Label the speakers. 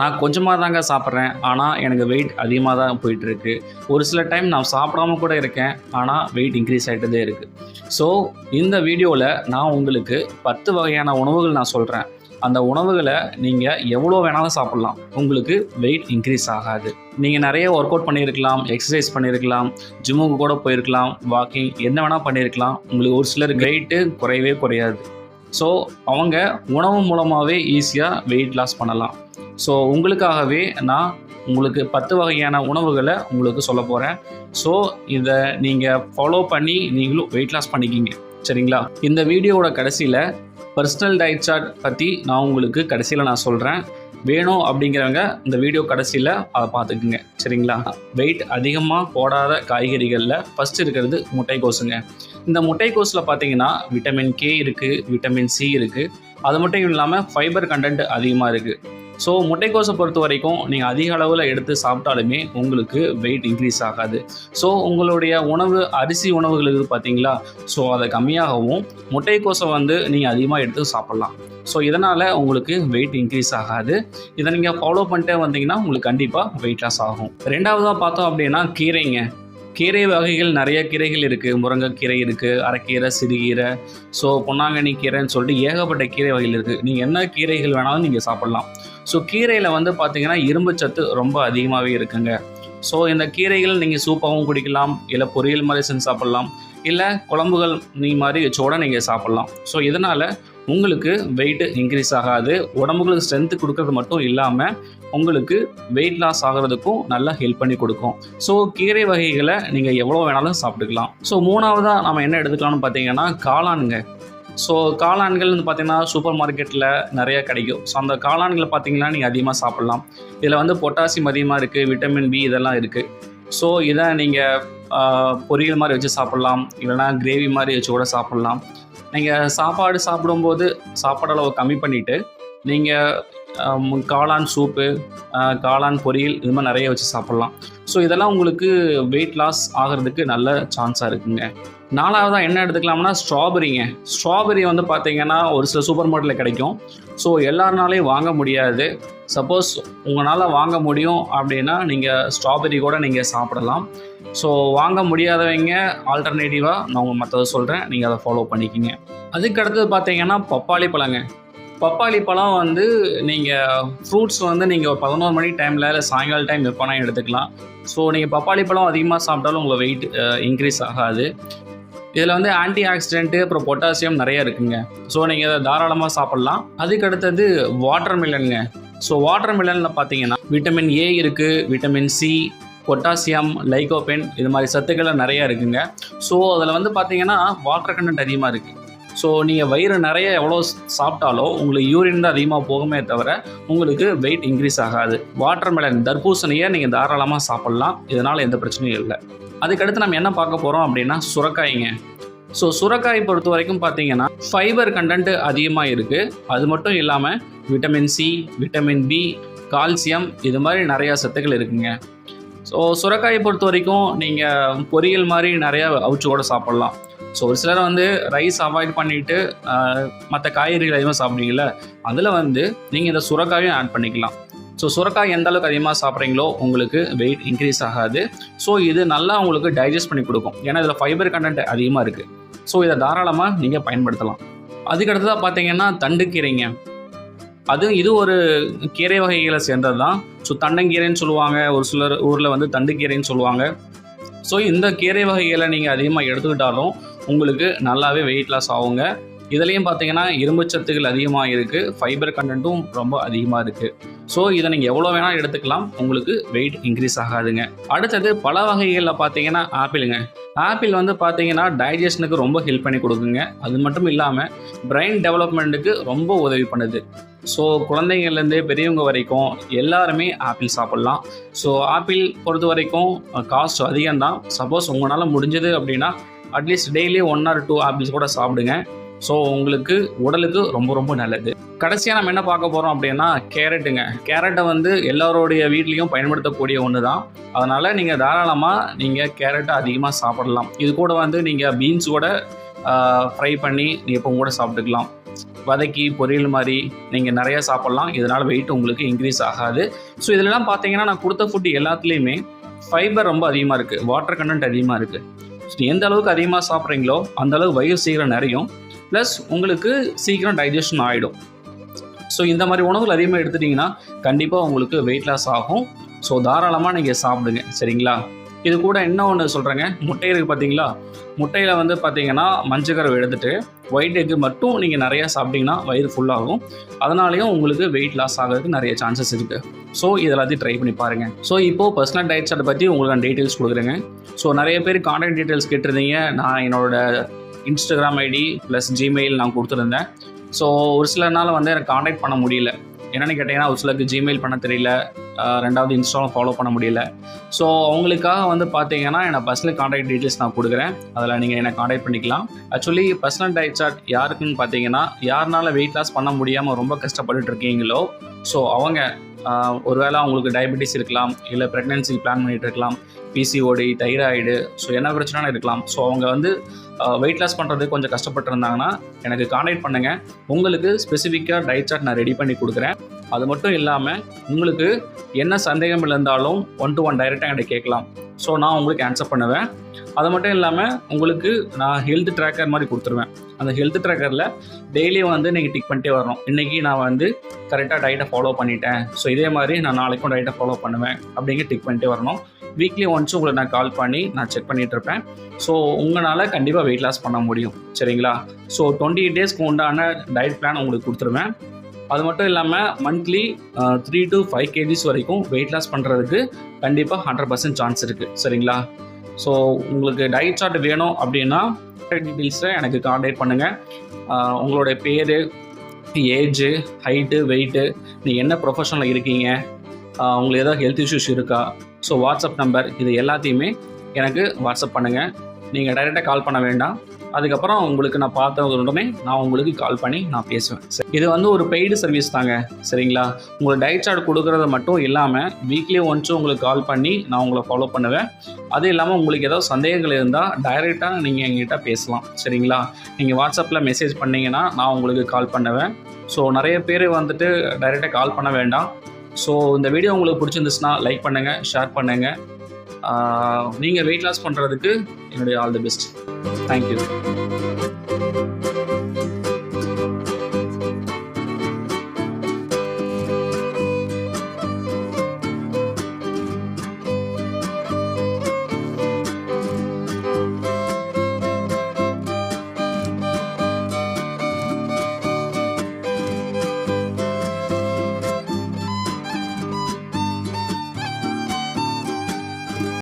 Speaker 1: நான் கொஞ்சமாக தாங்க சாப்பிட்றேன். ஆனால் எனக்கு வெயிட் அதிகமாக தான் போயிட்டுருக்கு. ஒரு சில டைம் நான் சாப்பிடாம கூட இருக்கேன். ஆனால் வெயிட் இன்க்ரீஸ் ஆகிட்டதே இருக்குது ஸோ இந்த வீடியோவில் நான் உங்களுக்கு பத்து வகையான உணவுகள் நான் சொல்கிறேன் அந்த உணவுகளை நீங்கள் எவ்வளோ வேணாலும் சாப்பிட்லாம். உங்களுக்கு வெயிட் இன்க்ரீஸ் ஆகாது. நீங்கள் நிறைய ஒர்க் அவுட் பண்ணியிருக்கலாம் எக்ஸசைஸ் பண்ணியிருக்கலாம் ஜிம்முக்கு கூட போயிருக்கலாம் வாக்கிங் என்ன வேணால் பண்ணியிருக்கலாம். உங்களுக்கு ஒரு சிலர் வெயிட்டு குறையவே குறையாது. ஸோ அவங்க உணவு மூலமாகவே ஈஸியாக வெயிட் லாஸ் பண்ணலாம். ஸோ உங்களுக்காகவே நான் உங்களுக்கு பத்து வகையான உணவுகளை உங்களுக்கு சொல்ல போகிறேன் ஸோ இதை நீங்கள் ஃபாலோ பண்ணி நீங்களும் வெயிட் லாஸ் பண்ணிக்கிங்க. சரிங்களா? இந்த வீடியோவோட கடைசியில் பர்சனல் டயட் சார்ட் பற்றி நான் உங்களுக்கு கடைசியில் நான் சொல்கிறேன் வேணும் அப்படிங்கிறவங்க இந்த வீடியோ கடைசியில் அதை பார்த்துக்குங்க. சரிங்களா? வெயிட் அதிகமாக போடாத காய்கறிகளில் ஃபஸ்ட் இருக்கிறது முட்டைக்கோஸுங்க. இந்த முட்டைக்கோஸில் பார்த்தீங்கன்னா விட்டமின் கே இருக்குது விட்டமின் சி இருக்குது அது மட்டும் இல்லாமல் ஃபைபர் கண்டென்ட் அதிகமாக இருக்குது ஸோ முட்டைக்கோசை பொறுத்த வரைக்கும் நீங்கள் அதிக அளவில் எடுத்து சாப்பிட்டாலுமே உங்களுக்கு வெயிட் இன்க்ரீஸ் ஆகாது. ஸோ உங்களுடைய உணவு அரிசி உணவுகள் இருக்குது பார்த்தீங்களா ஸோ அதை கம்மியாகவும் முட்டைக்கோசை வந்து நீங்கள் அதிகமாக எடுத்து சாப்பிட்லாம். ஸோ இதனால் உங்களுக்கு வெயிட் இன்க்ரீஸ் ஆகாது. இதை நீங்கள் ஃபாலோ பண்ணிட்டே வந்தீங்கன்னா உங்களுக்கு கண்டிப்பாக வெயிட் லாஸ் ஆகும். ரெண்டாவதாக பார்த்தோம் அப்படின்னா கீரைங்க. கீரை வகைகள் நிறைய கீரைகள் இருக்குது முருங்கைக்கீரை இருக்குது அரைக்கீரை சிறுகீரை. ஸோ பொன்னாங்கண்ணி கீரைன்னு சொல்லிட்டு ஏகப்பட்ட கீரை வகைகள் இருக்குது நீங்கள் என்ன கீரைகள் வேணாலும் நீங்கள் சாப்பிட்லாம். ஸோ கீரையில் வந்து பார்த்திங்கன்னா இரும்பு சத்து ரொம்ப அதிகமாகவே இருக்குங்க. ஸோ இந்த கீரைகள் நீங்கள் சூப்பாகவும் குடிக்கலாம் இல்லை பொரியல் மாதிரி செஞ்சு சாப்பிட்லாம் இல்லை குழம்புகள் நீ மாதிரி வச்சோட நீங்கள் சாப்பிட்லாம். ஸோ இதனால் உங்களுக்கு வெயிட்டு இன்க்ரீஸ் ஆகாது. உடம்புகளுக்கு ஸ்ட்ரென்த்து கொடுக்கறது மட்டும் இல்லாமல் உங்களுக்கு வெயிட் லாஸ் ஆகிறதுக்கும் நல்லா ஹெல்ப் பண்ணி கொடுக்கும். ஸோ கீரை வகைகளை நீங்கள் எவ்வளோ வேணாலும் சாப்பிட்டுக்கலாம். ஸோ மூணாவதாக நம்ம என்ன எடுத்துக்கலாம்னு பார்த்தீங்கன்னா காளானுங்க. ஸோ காளான்கள் வந்து பார்த்திங்கன்னா சூப்பர் மார்க்கெட்டில் நிறைய கிடைக்கும். ஸோ அந்த காளான்களை பார்த்தீங்கன்னா நீங்கள் அதிகமாக சாப்பிட்லாம். இதில் வந்து பொட்டாசியம் அதிகமாக இருக்குது விட்டமின் பி இதெல்லாம் இருக்குது ஸோ இதை நீங்கள் பொரியல் மாதிரி வச்சு சாப்பிட்லாம். இல்லைனா கிரேவி மாதிரி வச்சு கூட சாப்பிட்லாம். நீங்கள் சாப்பாடு சாப்பிடும்போது சாப்பாடு அளவு கம்மி பண்ணிவிட்டு நீங்கள் காளான் சூப்பு காளான் பொரியல் இது மாதிரி நிறைய வச்சு சாப்பிட்லாம். ஸோ இதெல்லாம் உங்களுக்கு வெயிட் லாஸ் ஆகிறதுக்கு நல்ல சான்ஸாக இருக்குங்க. நாலாவதாக என்ன எடுத்துக்கலாம்னா ஸ்ட்ராபெரிங்க. ஸ்ட்ராபெரி வந்து பார்த்தீங்கன்னா ஒரு சில சூப்பர் மார்க்கெட்டில் கிடைக்கும். ஸோ எல்லாருனாலையும் வாங்க முடியாது. சப்போஸ் உங்களால் வாங்க முடியும் அப்படின்னா நீங்கள் ஸ்ட்ராபெரி கூட நீங்கள் சாப்பிடலாம். ஸோ வாங்க முடியாதவங்க ஆல்டர்னேட்டிவாக நான் உங்கள் மற்றதை சொல்கிறேன் நீங்கள் அதை ஃபாலோ பண்ணிக்கிங்க. அதுக்கு அடுத்தது பார்த்தீங்கன்னா பப்பாளி பழங்க. பப்பாளி பழம் வந்து நீங்கள் ஃப்ரூட்ஸ் வந்து நீங்கள் ஒரு பதினோரு மணி டைமில் இல்லை சாயங்கால டைம் எப்போனா எடுத்துக்கலாம். ஸோ நீங்கள் பப்பாளி பழம் அதிகமாக சாப்பிட்டாலும் உங்கள் வெயிட் இன்க்ரீஸ் ஆகாது. இதில் வந்து ஆன்டி ஆக்சிடென்ட்டு அப்புறம் பொட்டாசியம் நிறைய இருக்குங்க. ஸோ நீங்கள் இதை தாராளமாக சாப்பிட்லாம். அதுக்கு அடுத்தது வாட்டர் மில்லனுங்க ஸோ வாட்டர் மில்லனில் பார்த்தீங்கன்னா விட்டமின் ஏ இருக்குது விட்டமின் சி பொட்டாசியம் லைகோபென் இது மாதிரி சத்துக்கள்லாம் நிறையா இருக்குங்க. ஸோ அதில் வந்து பார்த்தீங்கன்னா வாட்டர் கண்டென்ட் அதிகமாக இருக்குது ஸோ நீங்கள் வயிறு நிறைய எவ்வளோ சாப்பிட்டாலோ உங்களுக்கு யூரின் தான் அதிகமாக போகுமே தவிர உங்களுக்கு வெயிட் இன்க்ரீஸ் ஆகாது. வாட்டர் மெலன் தர்பூசணியை நீங்கள் தாராளமாக சாப்பிட்லாம். இதனால் எந்த பிரச்சனையும் இல்லை. அதுக்கடுத்து நம்ம என்ன பார்க்க போகிறோம் அப்படின்னா சுரக்காய்ங்க. ஸோ சுரக்காய் பொறுத்த வரைக்கும் பார்த்தீங்கன்னா ஃபைபர் கண்டென்ட் அதிகமாக இருக்குது அது மட்டும் இல்லாமல் vitamin C vitamin B calcium இது மாதிரி நிறையா சத்துக்கள் இருக்குங்க. ஸோ சுரக்காயை பொறுத்த வரைக்கும் நீங்கள் பொரியல் மாதிரி நிறையா அவிச்சு கூட சாப்பிட்லாம். ஸோ ஒரு சிலர் வந்து ரைஸ் அவாய்ட் பண்ணிவிட்டு மற்ற காய்கறிகள் அதிகமாக சாப்பிடுவீங்கள அதில் வந்து நீங்கள் இந்த சுரக்காயும் ஆட் பண்ணிக்கலாம். ஸோ சுரக்காய் எந்த அளவுக்கு அதிகமாக சாப்பிட்றீங்களோ உங்களுக்கு வெயிட் இன்க்ரீஸ் ஆகாது. ஸோ இது நல்லா உங்களுக்கு டைஜஸ்ட் பண்ணி கொடுக்கும். ஏன்னா இதில் ஃபைபர் கண்டென்ட் அதிகமாக இருக்குது ஸோ இதை தாராளமாக நீங்கள் பயன்படுத்தலாம். அதுக்கடுத்ததாக பார்த்தீங்கன்னா தண்டுக்கீரைங்க. அது இது ஒரு கீரை வகைகளை சேர்ந்தது தான் ஸோ தண்டங்கீரைன்னு சொல்லுவாங்க. ஒரு சிலர் ஊரில் வந்து தண்டுக்கீரைன்னு சொல்லுவாங்க. ஸோ இந்த கீரை வகைகளை நீங்கள் அதிகமாக எடுத்துக்கிட்டாலும் உங்களுக்கு நல்லாவே வெயிட் லாஸ் ஆகுங்க. இதுலேயும் பார்த்தீங்கன்னா இரும்பு அதிகமாக இருக்குது ஃபைபர் கண்டென்ட்டும் ரொம்ப அதிகமாக இருக்குது ஸோ இதை நீங்கள் எவ்வளோ வேணால் எடுத்துக்கலாம். உங்களுக்கு வெயிட் இன்க்ரீஸ் ஆகாதுங்க. அடுத்தது பல வகைகளில் பார்த்தீங்கன்னா ஆப்பிளுங்க. ஆப்பிள் வந்து பார்த்தீங்கன்னா டைஜஷனுக்கு ரொம்ப ஹெல்ப் பண்ணி கொடுக்குங்க. அது மட்டும் இல்லாமல் பிரெயின் டெவலப்மெண்ட்டுக்கு ரொம்ப உதவி பண்ணுது. ஸோ குழந்தைங்கள்லேருந்து பெரியவங்க வரைக்கும் எல்லாருமே ஆப்பிள் சாப்பிட்லாம். ஸோ ஆப்பிள் பொறுத்த வரைக்கும் காஸ்ட் அதிகம்தான். சப்போஸ் உங்களால் முடிஞ்சது அப்படின்னா at least daily one or two apples கூட சாப்பிடுங்க. ஸோ உங்களுக்கு உடலுக்கு ரொம்ப ரொம்ப நல்லது. கடைசியாக நம்ம என்ன பார்க்க போகிறோம் அப்படின்னா கேரட்டுங்க. கேரட்டை வந்து எல்லோருடைய வீட்லேயும் பயன்படுத்தக்கூடிய ஒன்று தான் அதனால் நீங்கள் தாராளமாக நீங்கள் கேரட்டை அதிகமாக சாப்பிடலாம். இது கூட வந்து நீங்கள் பீன்ஸ் கூட ஃப்ரை பண்ணி நீ இப்போ கூட சாப்பிட்டுக்கலாம். வதக்கி பொரியல் மாதிரி நீங்கள் நிறையா சாப்பிட்லாம். இதனால் வெயிட் உங்களுக்கு இன்க்ரீஸ் ஆகாது. ஸோ இதிலலாம் பார்த்தீங்கன்னா நான் கொடுத்த ஃபுட் எல்லாத்துலேயுமே ஃபைபர் ரொம்ப அதிகமாக இருக்குது வாட்டர் கண்டென்ட் அதிகமாக இருக்குது ஸோ எந்த அளவுக்கு அதிகமாக சாப்பிட்றீங்களோ அந்த அளவுக்கு வயிறு சீக்கிரம் நிறையும். ப்ளஸ் உங்களுக்கு சீக்கிரம் டைஜஷன் ஆகிடும் ஸோ இந்த மாதிரி உணவுகள் அதிகமாக எடுத்துட்டிங்கன்னா கண்டிப்பாக உங்களுக்கு வெயிட் லாஸ் ஆகும். ஸோ தாராளமாக நீங்கள் சாப்பிடுங்க. சரிங்களா? இது கூட என்ன ஒன்று சொல்கிறேங்க முட்டை இருக்குது பார்த்தீங்களா முட்டையில் வந்து பார்த்தீங்கன்னா மஞ்சக்கரை எடுத்துகிட்டு ஒயிட் எக்கு மட்டும் நீங்கள் நிறையா சாப்பிட்டீங்கன்னா வயிறு ஃபுல்லாகும் அதனாலேயும் உங்களுக்கு வெயிட் லாஸ் ஆகிறதுக்கு நிறைய சான்சஸ் இருக்குது ஸோ இதெல்லாத்தையும் ட்ரை பண்ணி பாருங்கள் ஸோ இப்போது பர்சனல் டயட் சார்ட்டை பற்றி உங்களுக்கு நான் டீட்டெயில்ஸ் கொடுக்குறேங்க. ஸோ நிறைய பேர் கான்டாக்ட் டீட்டெயில்ஸ் கேட்டிருந்தீங்க. நான் என்னோட இன்ஸ்டாகிராம் ஐடி ப்ளஸ் ஜிமெயில் நான் கொடுத்துருந்தேன். ஸோ ஒரு சில நாள் வந்து எனக்கு காண்டாக்ட் பண்ண முடியல. என்னென்னு கேட்டிங்கன்னா ஒரு சிலருக்கு ஜிமெயில் பண்ண தெரியல. ரெண்டாவது இன்ஸ்டாலும் ஃபாலோ பண்ண முடியல. ஸோ அவங்களுக்காக வந்து பார்த்தீங்கன்னா என்னை பர்சனல் காண்டாக்ட் டீட்டெயில்ஸ் நான் கொடுக்குறேன். அதில் நீங்கள் என்னை காண்டாக்ட் பண்ணிக்கலாம். ஆக்சுவலி பர்சனல் டயட் சார்ட் யாருக்குன்னு பார்த்தீங்கன்னா யாருனால வெயிட் லாஸ் பண்ண முடியாமல் ரொம்ப கஷ்டப்பட்டுட்டு இருக்கீங்களோ ஸோ அவங்க ஒருவேளை அவங்களுக்கு டயபெட்டிஸ் இருக்கலாம் இல்லை ப்ரெக்னென்சி பிளான் பண்ணிட்டு இருக்கலாம் பிசிஓடி தைராய்டு ஸோ என்ன பிரச்சனைனா இருக்கலாம். ஸோ அவங்க வந்து வெயிட் லாஸ் பண்ணுறதுக்கு கொஞ்சம் கஷ்டப்பட்டுருந்தாங்கன்னா எனக்கு காண்டாக்ட் பண்ணுங்கள் உங்களுக்கு ஸ்பெசிஃபிக்காக டயட் சார்ட் நான் ரெடி பண்ணி கொடுக்குறேன். அது மட்டும் இல்லாமல் உங்களுக்கு என்ன சந்தேகம் இருந்தாலும் ஒன் டு ஒன் டைரெக்டாக என்கிட்ட கேட்கலாம். ஸோ நான் உங்களுக்கு ஆன்சர் பண்ணுவேன். அது மட்டும் இல்லாமல் உங்களுக்கு நான் ஹெல்த் ட்ராக்கர் மாதிரி கொடுத்துருவேன். அந்த ஹெல்த் ட்ராக்கரில் டெய்லியும் வந்து நீங்கள் டிக் பண்ணிட்டே வரணும். இன்றைக்கி நான் வந்து கரெக்டாக டயட்டை ஃபாலோ பண்ணிட்டேன். ஸோ இதே மாதிரி நான் நாளைக்கும் டயட்டை ஃபாலோ பண்ணுவேன் அப்படிங்க டிக் பண்ணிட்டே வரணும். வீக்லி ஒன்ஸ் உங்களை நான் கால் பண்ணி நான் செக் பண்ணிகிட்டு இருப்பேன். ஸோ உங்களால் கண்டிப்பாக வெயிட் லாஸ் பண்ண முடியும். சரிங்களா? ஸோ டுவெண்ட்டி எயிட் டேஸ்க்கு உண்டான டயட் பிளான் உங்களுக்கு கொடுத்துருவேன். அது மட்டும் இல்லாமல் monthly three to five kgs வரைக்கும் வெயிட் லாஸ் பண்ணுறதுக்கு கண்டிப்பாக ஹண்ட்ரட் பர்சன்ட் சான்ஸ் இருக்குது சரிங்களா? ஸோ உங்களுக்கு டயட் சார்ட் வேணும் அப்படின்னா டீட்டெயில்ஸை எனக்கு காண்டாக்ட் பண்ணுங்கள் உங்களுடைய பேர் ஏஜு ஹைட்டு வெயிட்டு நீங்கள் என்ன ப்ரொஃபஷனில் இருக்கீங்க உங்களுக்கு ஏதாவது ஹெல்த் இஷ்யூஸ் இருக்கா ஸோ வாட்ஸ்அப் நம்பர் இது எல்லாத்தையுமே எனக்கு வாட்ஸ்அப் பண்ணுங்கள் நீங்கள் டைரெக்டாக கால் பண்ண வேண்டாம். அதுக்கப்புறம் உங்களுக்கு நான் பார்த்த உடனே நான் உங்களுக்கு கால் பண்ணி நான் பேசுவேன். சரி. இது வந்து ஒரு பெய்டு சர்வீஸ் தாங்க. சரிங்களா? உங்களுக்கு டயட் சார்ட் கொடுக்குறது மட்டும் இல்லாமல் வீக்லி ஒன்ஸ் உங்களுக்கு கால் பண்ணி நான் உங்களை ஃபாலோ பண்ணுவேன். அது இல்லாமல் உங்களுக்கு ஏதாவது சந்தேகங்கள் இருந்தால் டைரெக்டாக நீங்கள் எங்கிட்ட பேசலாம். சரிங்களா? நீங்கள் வாட்ஸ்அப்பில் மெசேஜ் பண்ணிங்கன்னா நான் உங்களுக்கு கால் பண்ணுவேன். ஸோ நிறைய பேர் வந்துட்டு டைரெக்டாக கால் பண்ண வேண்டாம். ஸோ இந்த வீடியோ உங்களுக்கு பிடிச்சிருந்துச்சுன்னா லைக் பண்ணுங்கள் ஷேர் பண்ணுங்கள் நீங்கள் வெயிட் லாஸ் பண்ணுறதுக்கு என்னுடைய ஆல் தி பெஸ்ட் தேங்க்யூ